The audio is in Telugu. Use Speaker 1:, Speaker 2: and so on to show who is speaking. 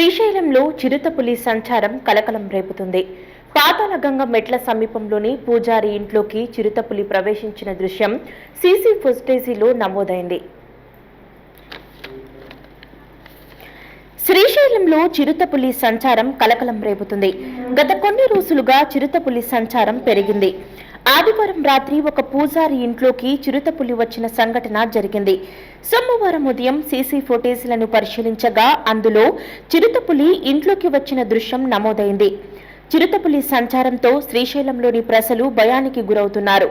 Speaker 1: శ్రీశైలంలో చిరుతపులి సంచారం కలకలం రేపుతుంది. పాతాళగంగ మెట్ల సమీపంలోని పూజారి ఇంట్లోకి చిరుతపులి ప్రవేశించిన దృశ్యం సీసీ ఫుటేజీలో నమోదైంది. శ్రీశైలంలో చిరుతపులి సంచారం కలకలం రేపుతుంది. గత కొన్ని రోజులుగా చిరుతపులి సంచారం పెరిగింది. ఆదివారం రాత్రి ఒక పూజారి ఇంట్లోకి చిరుతపులి వచ్చిన సంఘటన జరిగింది. సోమవారం ఉదయం సీసీ ఫుటేజ్లను పరిశీలించగా అందులో చిరుతపులి ఇంట్లోకి వచ్చిన దృశ్యం నమోదైంది. చిరుతపులి సంచారంతో శ్రీశైలంలోని ప్రజలు భయానికి గురవుతున్నారు.